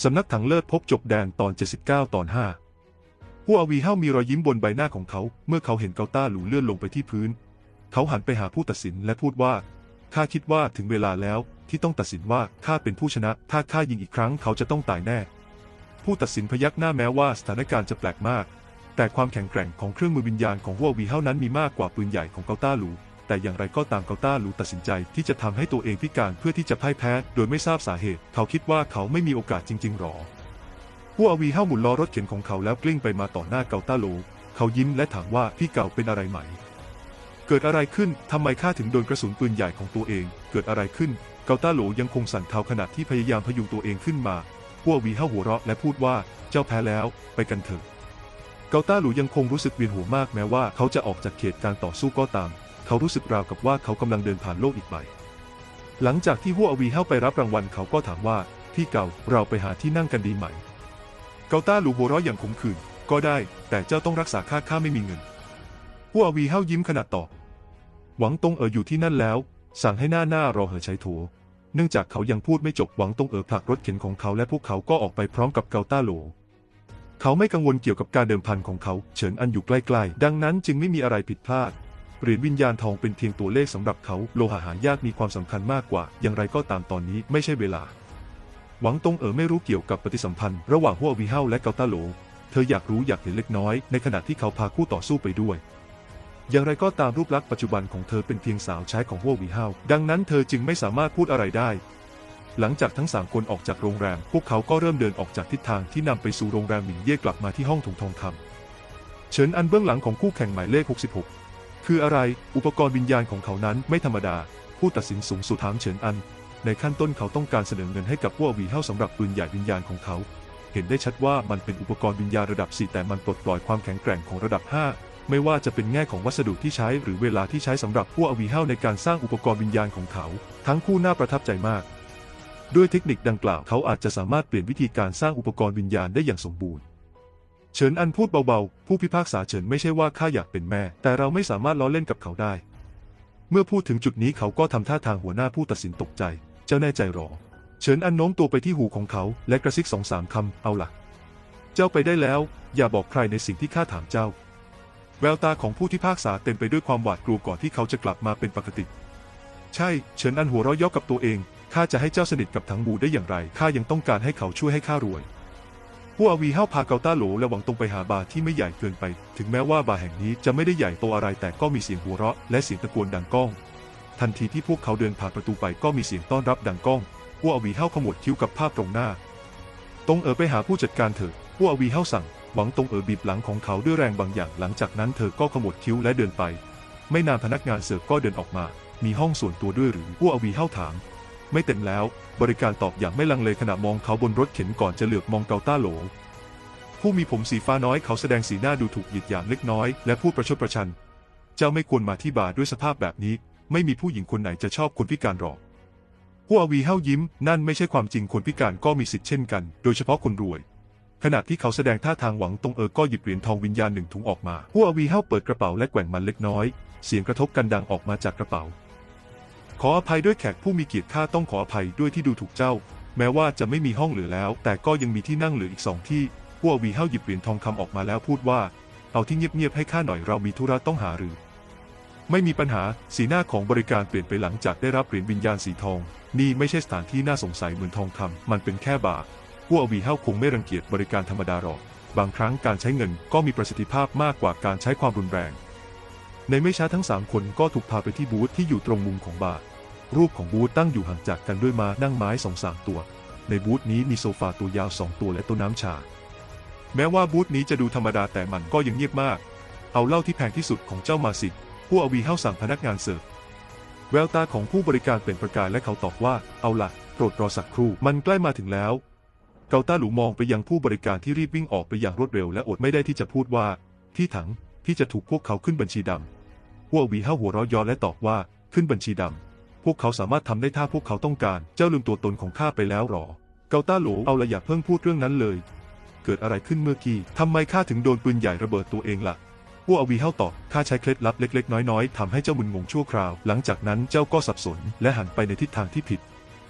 สำนักถังเลิศพบจบแดนตอน 79 ตอน 5ผู้อาวีเฮามีรอยยิ้มบนใบหน้าของเขา เมื่อเขาเห็นเกาต้าหลูเลื่อนลงไปที่พื้น เขาหันไปหาผู้ตัดสินและพูดว่าข้าคิดว่าถึงเวลาแล้วที่ต้องตัดสินว่าข้าเป็นผู้ชนะ ถ้าข้ายิงอีกครั้งเขาจะต้องตายแน่ ผู้ตัดสินพยักหน้าแม้ว่าสถานการณ์จะแปลกมาก แต่ความแข็งแกร่งของเครื่องมือวิญญาณของหัววีเฮานั้นมีมากกว่าปืนใหญ่ของเกาต้าหลู แต่อย่างไรก็ตามเกาต้าหลูตัดสินใจที่จะทำให้ตัวเองพิการเพื่อที่จะพ่ายแพ้ โดยไม่ทราบสาเหตุ เขาคิดว่าเขาไม่มีโอกาสจริง ๆ หรอหัววีเฮาหมุนล้อรถเข็นของเขาแล้วกลิ้งไปมาต่อหน้าเกาต้าหลูเขายิ้มและถามว่าพี่เก่าเป็นอะไรไหม เกิดอะไรขึ้นทำไมข้าถึงโดนกระสุนปืนใหญ่ของตัวเอง เกิดอะไรขึ้น เกาต้าหลูยังคงสั่นเทาขณะที่พยายามพยุงตัวเองขึ้นมาพวกวีเฮาหัวเราะและพูดว่าเจ้าแพ้แล้วไปกันเถอะเกาต้าหลูยังคงรู้สึกเวียนหัวมากแม้ว่าเขาจะออกจากเขตการต่อสู้ก็ตาม เขารู้สึกราวกับว่าเขากำลังเดินผ่านโลกอีกใบ หลังจากที่หัวอวีเฮาไปรับรางวัลเขาก็ถามว่าพี่เก่าเราไปหาที่นั่งกันดีไหม เกาต้าหลูหัวเราะอย่างขมขื่นก็ได้ แต่เจ้าต้องรักษาค่าข้าไม่มีเงินหัวอวีเฮายิ้มขนาดตอบหวังตงเอ๋ออยู่ที่นั่นแล้ว สั่งให้หน้าหน้ารอเหอใช้โถเนื่องจากเขายังพูดไม่จบหวังตงเอ๋อผลักรถเข็นของเขาและพวกเขาก็ออกไปพร้อมกับเกาต้าโหลเขาไม่กังวลเกี่ยวกับการเดิมพันของเขา เฉินอันอยู่ใกล้ๆ ดังนั้นจึงไม่มีอะไรผิดพลาด เหรียญวิญญาณทองเป็นเพียงตัวเลขสำหรับเขาโลหะหายากมีความสำคัญมากกว่า อย่างไรก็ตามตอนนี้ไม่ใช่เวลา หวังตงเอ๋อไม่รู้เกี่ยวกับปฏิสัมพันธ์ระหว่างหัววีเฮาและเกาต้าโหลเธออยากรู้อยากเห็นเล็กน้อย ในขณะที่เขาพาคู่ต่อสู้ไปด้วย อย่างไรก็ตามรูปลักษณ์ปัจจุบันของเธอเป็นเพียงสาวใช้ของหัววีเฮาดังนั้นเธอจึงไม่สามารถพูดอะไรได้ หลังจากทั้งสามคนออกจากโรงแรม พวกเขาก็เริ่มเดินออกจากทิศทางที่นำไปสู่โรงแรมหมิงเย่กลับมาที่ห้องถุงทองคำเฉินอันเบื้องหลังของคู่แข่งหมายเลข 66 คืออะไร อุปกรณ์วิญญาณของเขานั้นไม่ธรรมดา ผู้ตัดสินสูงสุดถามเฉินอัน ในขั้นต้นเขาต้องการเสนอเงินให้กับพวกวีเฮาสำหรับปืนใหญ่วิญญาณของเขา เห็นได้ชัดว่ามันเป็นอุปกรณ์วิญญาณระดับ 4 แต่มันปลดปล่อยความแข็งแกร่งของระดับ 5 ไม่ว่าจะเป็นแง่ของวัสดุที่ใช้หรือเวลาที่ใช้สำหรับพวกวีเฮาในการสร้างอุปกรณ์วิญญาณของเขา ทั้งคู่น่าประทับใจมาก ด้วยเทคนิคดังกล่าวเขาอาจจะสามารถเปลี่ยนวิธีการสร้างอุปกรณ์วิญญาณได้อย่างสมบูรณ์ เฉินอันพูดเบาๆ ผู้พิพากษาเฉินไม่ใช่ว่าข้าอยากเป็นแม่ แต่เราไม่สามารถล้อเล่นกับเขาได้ เมื่อพูดถึงจุดนี้เขาก็ทำท่าทางหัวหน้าผู้ตัดสินตกใจ เจ้าแน่ใจหรอ เฉินอันโน้มตัวไปที่หูของเขา และกระซิกสองสามคำ เอาล่ะ เจ้าไปได้แล้ว อย่าบอกใครในสิ่งที่ข้าถามเจ้า แววตาของผู้พิพากษาเต็มไปด้วยความหวาดกลัวก่อนที่เขาจะกลับมาเป็นปกติ ใช่ เฉินอันหัวเราะเย่อกับตัวเอง ข้าจะให้เจ้าสนิทกับทั้งหมูได้อย่างไร ข้ายังต้องการให้เขาช่วยให้ข้ารวย ผู้อาวีเฮาพาเกาต้าโหลและหวังตรงไปหาบาร์ที่ไม่ใหญ่เกินไป ถึงแม้ว่าบาร์แห่งนี้จะไม่ได้ใหญ่โตอะไรแต่ก็มีเสียงหัวเราะและเสียงตะโกนดังก้อง ทันทีที่พวกเขาเดินผ่านประตูไปก็มีเสียงต้อนรับดังก้องผู้อาวีเฮาขมวดคิ้วกับภาพตรงหน้า ตรงเอ๋อไปหาผู้จัดการเถอะผู้อาวีเฮาสั่ง หวังตรงเอ๋อบีบหลังของเขาด้วยแรงบางอย่าง หลังจากนั้นเธอก็ขมวดคิ้วและเดินไป ไม่นานพนักงานเสิร์ฟก็เดินออกมา มีห้องส่วนตัวด้วยหรือผู้อาวีเฮาถาม ไม่เต็มแล้ว บริการตอบอย่างไม่ลังเลขณะมองเขาบนรถเข็นก่อนจะเหลือบมองเกาต้าโหล ผู้มีผมสีฟ้าน้อยเขาแสดงสีหน้าดูถูกหยีดหยามเล็กน้อยและพูดประชดประชัน เจ้าไม่ควรมาที่บาร์ด้วยสภาพแบบนี้ ไม่มีผู้หญิงคนไหนจะชอบคนพิการหรอกผู้อาวีเฮายิ้ม นั่นไม่ใช่ความจริงคนพิการก็มีสิทธิ์เช่นกัน โดยเฉพาะคนรวยขณะที่เขาแสดงท่าทางหวังตรงเออก็หยิบเหรียญทองวิญญาณหนึ่งถุงออกมาผู้อาวีเฮาเปิดกระเป๋าและแกว่งมันเล็กน้อย เสียงกระทบกันดังออกมาจากกระเป๋า ขออภัยด้วยแขกผู้มีเกียรติข้าต้องขออภัยด้วยที่ดูถูกเจ้า แม้ว่าจะไม่มีห้องเหลือแล้ว แต่ก็ยังมีที่นั่งเหลืออีกสองที่พวกวีเฮาหยิบเหรียญทองคำออกมาแล้วพูดว่า เอาที่เงียบๆให้ข้าหน่อยเรามีธุระต้องหารือ ไม่มีปัญหาสีหน้าของบริการเปลี่ยนไปหลังจากได้รับเหรียญวิญญาณสีทอง นี่ไม่ใช่สถานที่น่าสงสัยเหมือนทองคำมันเป็นแค่บาร์พวกวีเฮาคงไม่รังเกียจบริการธรรมดาหรอกบางครั้งการใช้เงินก็มีประสิทธิภาพมากกว่าการใช้ความรุนแรง ในไม่ช้าทั้งสามคนก็ถูกพาไปที่บูธที่อยู่ตรงมุมของบาร์ รูปของบูธตั้งอยู่ห่างจากกันด้วยมานั่งไม้สองสามตัว ในบูธนี้มีโซฟาตัวยาวสองตัวและโต๊ะน้ำชา แม้ว่าบูธนี้จะดูธรรมดาแต่มันก็ยังเงียบมาก เอาเหล้าที่แพงที่สุดของเจ้ามาสิผู้อาวีเฮาสั่งพนักงานเสิร์ฟแววตาของผู้บริการเปล่งประกายและเขาตอบว่า เอาล่ะโปรดรอสักครู่ มันใกล้มาถึงแล้ว เกาต้าหลูมองไปยังผู้บริการที่รีบวิ่งออกไปอย่างรวดเร็ว และอดไม่ได้ที่จะพูดว่า ที่ถังที่จะถูกพวกเขาขึ้นบัญชีดำผู้อาวีเฮาหัวเราะย้อนและตอบว่าขึ้นบัญชีดำ พวกเขาสามารถทำได้ถ้าพวกเขาต้องการ เจ้าลืมตัวตนของข้าไปแล้วหรอ เกาต้าหลูเอาละอย่าเพิ่งพูดเรื่องนั้นเลย เกิดอะไรขึ้นเมื่อกี้ทำไมข้าถึงโดนปืนใหญ่ระเบิดตัวเองล่ะพวกอวีเฮาตอบข้าใช้เคล็ดลับเล็ก ๆ น้อยๆทำให้เจ้ามึนงงชั่วคราว หลังจากนั้นเจ้าก็สับสน และหันไปในทิศทางที่ผิด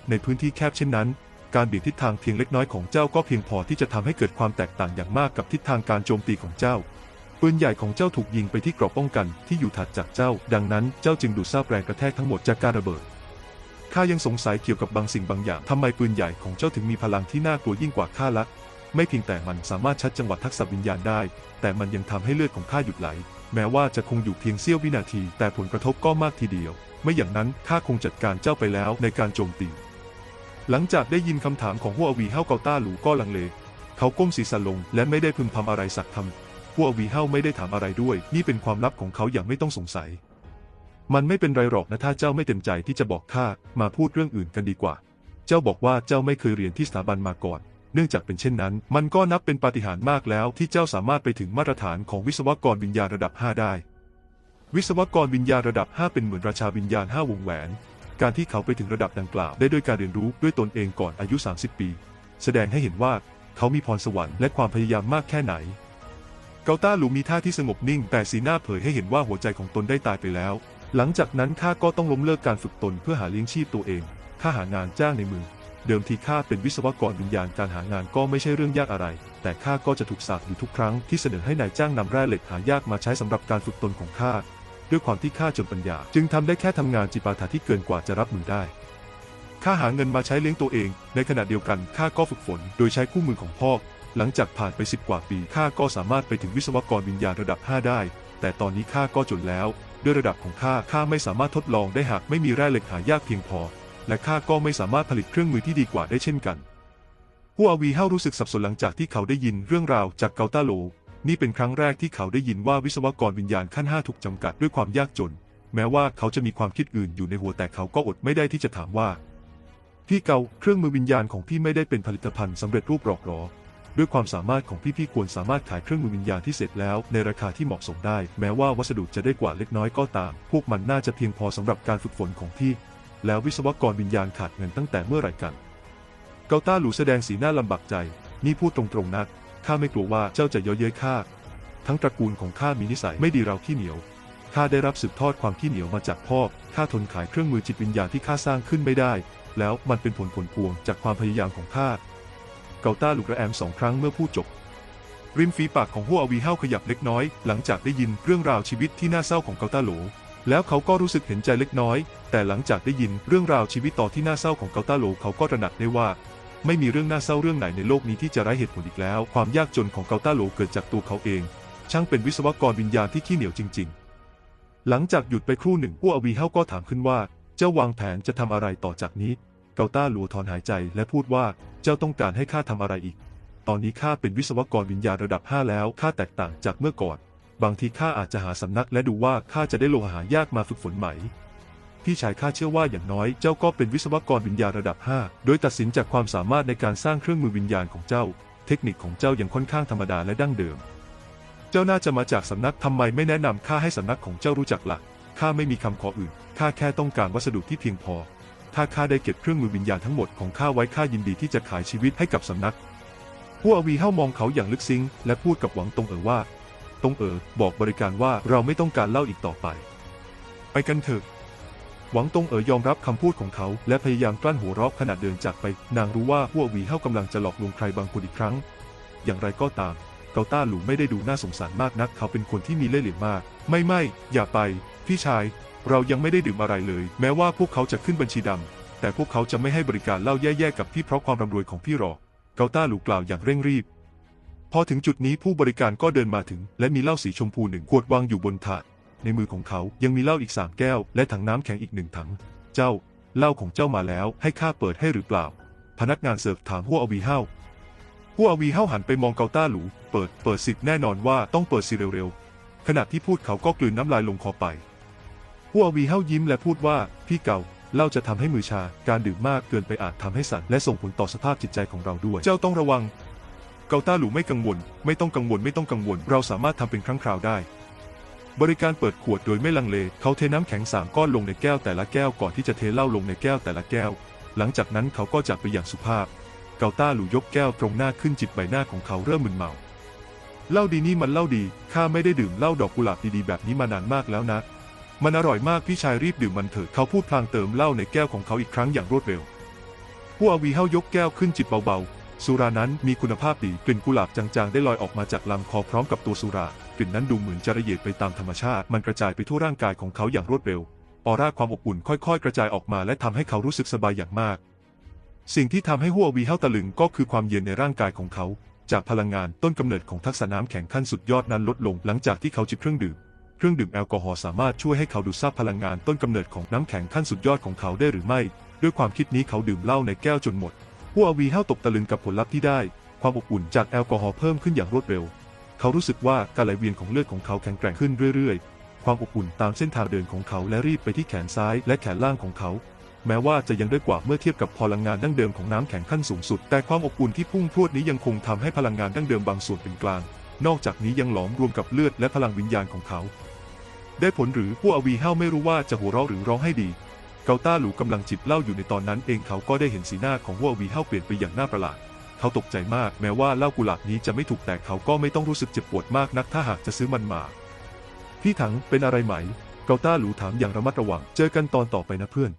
ในพื้นที่แคบเช่นนั้น การเบี่ยงทิศทางเพียงเล็กน้อยของเจ้าก็เพียงพอที่จะทำให้เกิดความแตกต่างอย่างมากกับทิศทางการโจมตีของเจ้า ปืนใหญ่ของเจ้าถูกยิงไปที่กรอบป้องกันที่อยู่ถัดจากเจ้า ดังนั้นเจ้าจึงดูดซาบแรงกระแทกทั้งหมดจากการระเบิดข้ายังสงสัยเกี่ยวกับบางสิ่งบางอย่างทำไมปืนใหญ่ของเจ้าถึงมีพลังที่น่ากลัวยิ่งกว่าข้าละไม่เพียงแต่มันสามารถชัดจังหวะทักษะวิญญาณได้ แต่มันยังทำให้เลือดของข้าหยุดไหล แม้ว่าจะคงอยู่เพียงเสี้ยววินาที แต่ผลกระทบก็มากทีเดียว ไม่อย่างนั้นข้าคงจัดการเจ้าไปแล้วในการโจมตี หลังจากได้ยินคำถามของฮัววีเฮาเกาต้าหลูก็ลังเล เขาก้มศีรษะลงและไม่ได้พึมพำอะไรสักคำ ฮัววีเฮาไม่ได้ถามอะไรด้วย นี่เป็นความลับของเขาอย่างไม่ต้องสงสัย มันไม่เป็นไรหรอกนะถ้าเจ้าไม่เต็มใจที่จะบอกข้ามาพูดเรื่องอื่นกันดีกว่า เจ้าบอกว่าเจ้าไม่เคยเรียนที่สถาบันมาก่อน เนื่องจากเป็นเช่นนั้น มันก็นับเป็นปาฏิหาริย์มากแล้วที่เจ้าสามารถไปถึงมาตรฐานของวิศวกรวิญญาณระดับ 5 ได้ วิศวกรวิญญาณระดับ 5 เป็นเหมือนราชาวิญญาณ 5 วงแหวน การที่เขาไปถึงระดับดังกล่าวได้ด้วยการเรียนรู้ด้วยตนเองก่อนอายุ 30 ปี แสดงให้เห็นว่าเขามีพรสวรรค์และความพยายามมากแค่ไหน เกาต้าหลูมีท่าที่สงบนิ่ง แต่สีหน้าเผยให้เห็นว่าหัวใจของตนได้ตายไปแล้ว หลังจากนั้นข้าก็ต้องล้มเลิกการฝึกตนเพื่อหาเลี้ยงชีพตัวเองข้าหางานจ้างในมือเดิมทีข้าเป็นวิศวกรวิญญาณการหางานก็ไม่ใช่เรื่องยากอะไร แต่ข้าก็จะถูกสาปอยู่ทุกครั้งที่เสนอให้นายจ้างนำแร่เหล็กหายากมาใช้สำหรับการฝึกตนของข้าด้วยความที่ข้าจนปัญญา จึงทำได้แค่ทำงานจิปาถะที่เกินกว่าจะรับมือได้ข้าหาเงินมาใช้เลี้ยงตัวเอง ในขณะเดียวกันข้าก็ฝึกฝน โดยใช้คู่มือของพ่อ หลังจากผ่านไปสิบกว่าปีข้าก็สามารถไปถึงวิศวกรวิญญาณระดับ 5 ได้ แต่ตอนนี้ข้าก็จนแล้ว ด้วยระดับของข้าข้าไม่สามารถทดลองได้หากไม่มีแร่เหล็กหายากเพียงพอ และข้าก็ไม่สามารถผลิตเครื่องมือที่ดีกว่าได้เช่นกันฮัววีเฮารู้สึกสับสนหลังจากที่เขาได้ยินเรื่องราวจากเกาต้าโล นี่เป็นครั้งแรกที่เขาได้ยินว่าวิศวกรวิญญาณขั้นห้าถูกจำกัดด้วยความยากจน แม้ว่าเขาจะมีความคิดอื่นอยู่ในหัวแต่เขาก็อดไม่ได้ที่จะถามว่า พี่เกาเครื่องมือวิญญาณของพี่ไม่ได้เป็นผลิตภัณฑ์สำเร็จรูปหรอกหรอ ด้วยความสามารถของพี่พี่ควรสามารถขายเครื่องมือวิญญาณที่เสร็จแล้วในราคาที่เหมาะสมได้ แม้ว่าวัสดุจะได้กว่าเล็กน้อยก็ตาม พวกมันน่าจะเพียงพอสำหรับการฝึกฝนของพี่ แล้ววิศวกรวิญญาณขาดเงินตั้งแต่เมื่อไหร่กัน เกาต้าหลูแสดงสีหน้าลำบากใจ นี่พูดตรงๆนะข้าไม่กลัวว่าเจ้าจะเย่อเย้ยข้าทั้งตระกูลของข้ามีนิสัยไม่ดีเราขี้เหนียวข้าได้รับสืบทอดความขี้เหนียวมาจากพ่อข้าทนขายเครื่องมือจิตวิญญาณที่ข้าสร้างขึ้นไม่ได้ แล้วมันเป็นผลผลพวงจากความพยายามของข้า เกาต้าลุกระแอมสองครั้งเมื่อพูดจบ ริมฝีปากของฮัวอวีเฮาขยับเล็กน้อย หลังจากได้ยินเรื่องราวชีวิตที่น่าเศร้าของเกาต้าโหล แล้วเขาก็รู้สึกเห็นใจเล็กน้อย แต่หลังจากได้ยินเรื่องราวชีวิตต่อที่น่าเศร้าของเกาต้าโหลเขาก็ตระหนักได้ว่า ไม่มีเรื่องน่าเศร้าเรื่องไหนในโลกนี้ที่จะไร้เหตุผลอีกแล้ว ความยากจนของเกาต้าโหลเกิดจากตัวเขาเอง ช่างเป็นวิศวกรวิญญาณที่ขี้เหนียวจริง ๆ หลังจากหยุดไปครู่หนึ่งพวอวีเฮาก็ถามขึ้นว่าเจ้าวางแผนจะทำอะไรต่อจากนี้ เกาต้าหลัวถอนหายใจและพูดว่าเจ้าต้องการให้ข้าทำอะไรอีก ตอนนี้ข้าเป็นวิศวกรวิญญาณระดับ 5 แล้วข้าแตกต่างจากเมื่อก่อน บางทีข้าอาจจะหาสำนักและดูว่าข้าจะได้โลหะยากมาฝึกฝนไหม พี่ชายข้าเชื่อว่าอย่างน้อยเจ้าก็เป็นวิศวกรวิญญาณระดับ 5 โดยตัดสินจากความสามารถในการสร้างเครื่องมือวิญญาณของเจ้า เทคนิคของเจ้ายังค่อนข้างธรรมดาและดั้งเดิม เจ้าน่าจะมาจากสำนักทำไมไม่แนะนำข้าให้สำนักของเจ้ารู้จักหลักข้าไม่มีคำขออื่นข้าแค่ต้องการวัสดุที่เพียงพอ ถ้าข้าได้เก็บเครื่องมือวิญญาณทั้งหมดของข้าไว้ข้ายินดีที่จะขายชีวิตให้กับสำนักพวกอวีเฮ้ามองเขาอย่างลึกซึ้งและพูดกับหวังตงเอ๋อว่า ตงเอ๋อบอกบริการว่าเราไม่ต้องการเล่าอีกต่อไป ไปกันเถอะหวังตงเอ๋อยอมรับคำพูดของเขาและพยายามกลั้นหัวเราะขณะเดินจากไป นางรู้ว่าพวกวีเฮ้ากำลังจะหลอกลวงใครบางคนอีกครั้ง อย่างไรก็ตาม เกาต้าหลูไม่ได้ดูน่าสงสารมากนัก เขาเป็นคนที่มีเล่ห์เหลี่ยมมาก ไม่ไม่อย่าไป พี่ชาย เรายังไม่ได้ดื่มอะไรเลย แม้ว่าพวกเขาจะขึ้นบัญชีดำ แต่พวกเขาจะไม่ให้บริการเหล้าแย่ๆกับพี่เพราะความร่ำรวยของพี่หรอกเกาต้าหลูกล่าวอย่างเร่งรีบ พอถึงจุดนี้ผู้บริการก็เดินมาถึง และมีเหล้าสีชมพูหนึ่งขวดวางอยู่บนถาด ในมือของเขายังมีเหล้าอีกสามแก้ว และถังน้ำแข็งอีกหนึ่งถัง เจ้าเหล้าของเจ้ามาแล้ว ให้ข้าเปิดให้หรือเปล่า พนักงานเสิร์ฟถามหัวอวีเฮาหัวอวีเฮาหันไปมองเกาต้าหลู เปิด เปิดสิแน่นอนว่าต้องเปิดสิเร็วๆ ขณะที่พูดเขาก็กลืนน้ำลายลงคอไป หัววีเฮายิ้มและพูดว่า พี่เก่าเล้าจะทำให้มือชา การดื่มมากเกินไปอาจทำให้สั่นและส่งผลต่อสภาพจิตใจของเราด้วย เจ้าต้องระวัง เกาต้าหลูไม่กังวล ไม่ต้องกังวลไม่ต้องกังวล เราสามารถทำเป็นครั้งคราวได้ บริการเปิดขวดโดยไม่ลังเล เขาเทน้ำแข็งสามก้อนลงในแก้วแต่ละแก้วก่อนที่จะเทเหล้าลงในแก้วแต่ละแก้ว หลังจากนั้นเขาก็จากไปอย่างสุภาพ เกาต้าหลูยกแก้วตรงหน้าขึ้นจิบใบหน้าของเขาเริ่มมึนเมาเหล้าดีนี่มันเหล้าดี ข้าไม่ได้ดื่มเหล้าดอกกุหลาบดีๆแบบนี้มานานมากแล้วนะ มันอร่อยมากพี่ชายรีบดื่มมันเถิดเขาพูดพลางเติมเหล้าในแก้วของเขาอีกครั้งอย่างรวดเร็วหัววีเฮายกแก้วขึ้นจิบเบาๆ สุรานั้นมีคุณภาพดีกลิ่นกุหลาบจางๆ ได้ลอยออกมาจากลำคอพร้อมกับตัวสุรากลิ่นนั้นดูเหมือนจะระเหยดไปตามธรรมชาติ มันกระจายไปทั่วร่างกายของเขาอย่างรวดเร็วออร่าความอบอุ่นค่อยๆ กระจายออกมาและทำให้เขารู้สึกสบายอย่างมาก สิ่งที่ทำให้หัววีเฮาตะลึงก็คือความเย็นในร่างกายของเขา จากพลังงานต้นกำเนิดของทักษะน้ำแข็งขั้นสุดยอดนั้นลดลงหลังจากที่เขาจิบเครื่องดื่ม เครื่องดื่มแอลกอฮอล์สามารถช่วยให้เขาดูดซับพลังงานต้นกำเนิดของน้ำแข็งขั้นสุดยอดของเขาได้หรือไม่ ด้วยความคิดนี้เขาดื่มเหล้าในแก้วจนหมดหัววีเฮาตกตะลึงกับผลลัพธ์ที่ได้ ความอบอุ่นจากแอลกอฮอล์เพิ่มขึ้นอย่างรวดเร็ว เขารู้สึกว่าการไหลเวียนของเลือดของเขาแข็งแกร่งขึ้นเรื่อยๆ ความอบอุ่นตามเส้นทางเดินของเขาและรีบไปที่แขนซ้ายและแขนล่างของเขา แม้ว่าจะยังด้อยกว่าเมื่อเทียบกับพลังงานดั้งเดิมของน้ำแข็งขั้นสูงสุด แต่ความอบอุ่นที่พุ่งพรวดนี้ยังคงทำให้พลังงานดั้งเดิมบางส่วนเป็นกลาง นอกจากนี้ยังหลอมรวมกับเลือดและพลังวิญญาณของเขา ได้ผลหรือผู้อวีเฮาไม่รู้ว่าจะหัวเราะหรือร้องให้ดี เกาต้าหลูกำลังจิบเหล้าอยู่ในตอนนั้นเองเขาก็ได้เห็นสีหน้าของหัวอวีเฮาเปลี่ยนไปอย่างน่าประหลาด เขาตกใจมากแม้ว่าเหล้ากุหลาบนี้จะไม่ถูกแต่เขาก็ไม่ต้องรู้สึกเจ็บปวดมากนักถ้าหากจะซื้อมันมา พี่ถังเป็นอะไรไหม เกาต้าหลูถามอย่างระมัดระวัง เจอกันตอนต่อไปนะเพื่อน